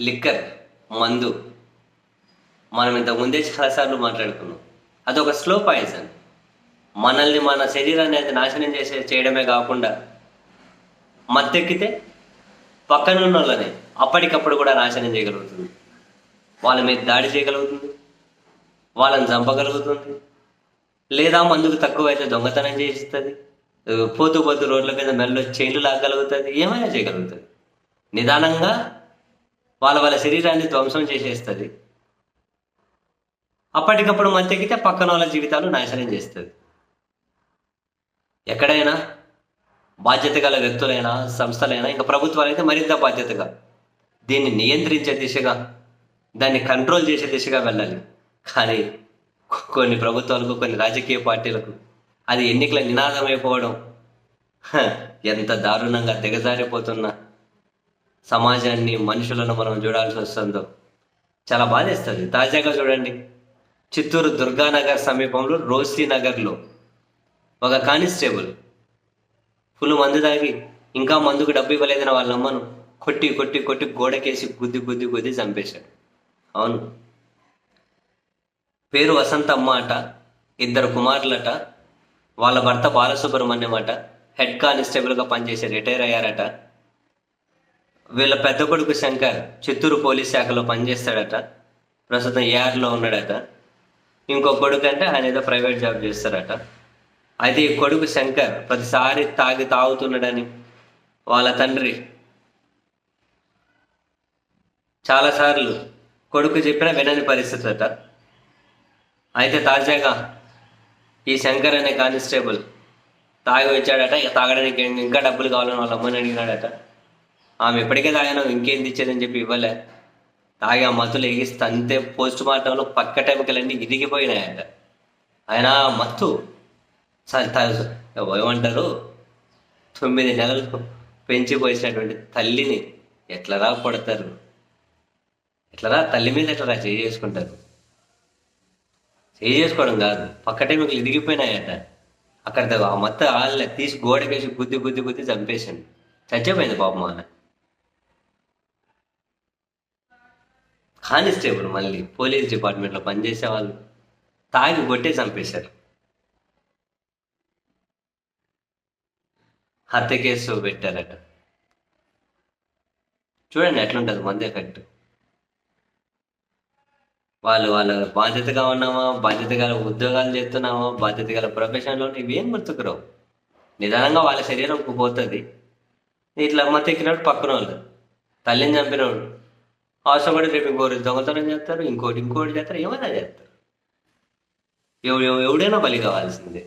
Liquor మందు. మనం ఇంతకు ముందే చాలాసార్లు మాట్లాడుకున్నాం. అదొక స్లో పాయిజన్. మనల్ని మన శరీరాన్ని అయితే నాశనం చేసే చేయడమే కాకుండా మత్తెక్కితే పక్కనున్న వాళ్ళని అప్పటికప్పుడు కూడా నాశనం చేయగలుగుతుంది. వాళ్ళ మీద దాడి చేయగలుగుతుంది. వాళ్ళని చంపగలుగుతుంది. లేదా మందుకు తక్కువైతే దొంగతనం చేస్తుంది పోతూ పోతూ రోడ్ల మీద మెల్ల చైన్లు లాగలుగుతుంది ఏమైనా చేయగలుగుతుంది. నిదానంగా వాళ్ళ వాళ్ళ శరీరాన్ని ధ్వంసం చేసేస్తుంది. అప్పటికప్పుడు మత్తెక్కితే పక్కన వాళ్ళ జీవితాలు నాశనం చేస్తుంది. ఎక్కడైనా బాధ్యత గల వ్యక్తులైనా సంస్థలైనా ఇంకా ప్రభుత్వాలు అయితే మరింత బాధ్యతగా దీన్ని నియంత్రించే దిశగా దాన్ని కంట్రోల్ చేసే దిశగా వెళ్ళాలి. కానీ కొన్ని ప్రభుత్వాలకు కొన్ని రాజకీయ పార్టీలకు అది ఎన్నికల నినాదం అయిపోవడం ఎంత దారుణంగా దిగజారిపోతున్నా. సమాజాన్ని మనుషులను మనం చూడాల్సి వస్తుందో. చాలా బాధేస్తుంది. తాజాగా చూడండి. చిత్తూరు దుర్గానగర్ సమీపంలో రోసీ నగర్లో ఒక కానిస్టేబుల్ ఫుల్ మందు తాగి ఇంకా మందుకు డబ్బు ఇవ్వలేదని వాళ్ళ అమ్మను కొట్టి కొట్టి కొట్టి గోడకేసి గుద్ది గుద్ది గుద్ది చంపేశాడు. అవును. పేరు వసంతమ్మ అట ఇద్దరు కుమారులట వాళ్ళ భర్త బాలసుబ్రహ్మణ్యం అట హెడ్ కానిస్టేబుల్గా పనిచేసి రిటైర్ అయ్యారట. వీళ్ళ పెద్ద కొడుకు శంకర్ చిత్తూరు పోలీస్ శాఖలో పనిచేస్తాడట. ప్రస్తుతం ఏఆర్లో ఉన్నాడట. ఇంకో కొడుకు అంటే ఆయన ఏదో ప్రైవేట్ జాబ్ చేస్తారట అయితే ఈ కొడుకు శంకర్ ప్రతిసారి తాగి తాగుతున్నాడని వాళ్ళ తండ్రి చాలాసార్లు కొడుకు చెప్పినా వినని పరిస్థితి అట అయితే తాజాగా ఈ శంకర్ అనే కానిస్టేబుల్ తాగి వచ్చాడట. ఇక తాగడానికి ఇంకా డబ్బులు కావాలని వాళ్ళ అమ్మని అడిగినాడట. ఆమె ఇప్పటికే తాగాను ఇంకేం ఇచ్చేదని చెప్పి ఇవ్వలే. తాగి ఆ మత్తులు ఎగిస్తే అంతే పోస్ట్ మార్టంలో పక్క టెమికలన్నీ ఇరిగిపోయినాయట. ఆయన మత్తు స- ఏమంటారు? తొమ్మిది నెలలు పెంచి పోసినటువంటి తల్లిని ఎట్లరా కొడతారు? ఎట్లరా తల్లి మీద ఎట్లరా చేయి చేసుకుంటారు? చేయి చేసుకోవడం కాదు పక్క టైంకి ఇరిగిపోయినాయట. అక్కడ ఆ మొత్తం ఆళ్ళ తీసి గోడకేసి గుద్ది గుద్ది గుద్ది చంపేసిండు. చచ్చిపోయింది పాపం ఆమె. కానిస్టేబుల్ మళ్ళీ పోలీస్ డిపార్ట్మెంట్లో పనిచేసే వాళ్ళు. తాగి కొట్టే చంపేశారు. హత్య కేసు పెట్టారట. చూడండి ఎట్లుంటుంది మంది ఎఫెక్ట్ వాళ్ళు వాళ్ళ బాధ్యతగా ఉన్నామా బాధ్యత గల ఉద్యోగాలు చేస్తున్నామా బాధ్యత గల ప్రొఫెషన్లో ఇవేం గుర్తుకురావు నిదానంగా వాళ్ళ శరీరం పోతుంది. ఇట్లా అమ్మ ఎక్కినప్పుడు పక్కన వాళ్ళు తల్లిని చంపినోడు అవసరం రేపు ఇంకోటి దొంగతనం చేస్తారు ఇంకోటి ఇంకోటి చేస్తారు ఏమైనా చేస్తారు. ఎవడైనా బలి కావాల్సిందే.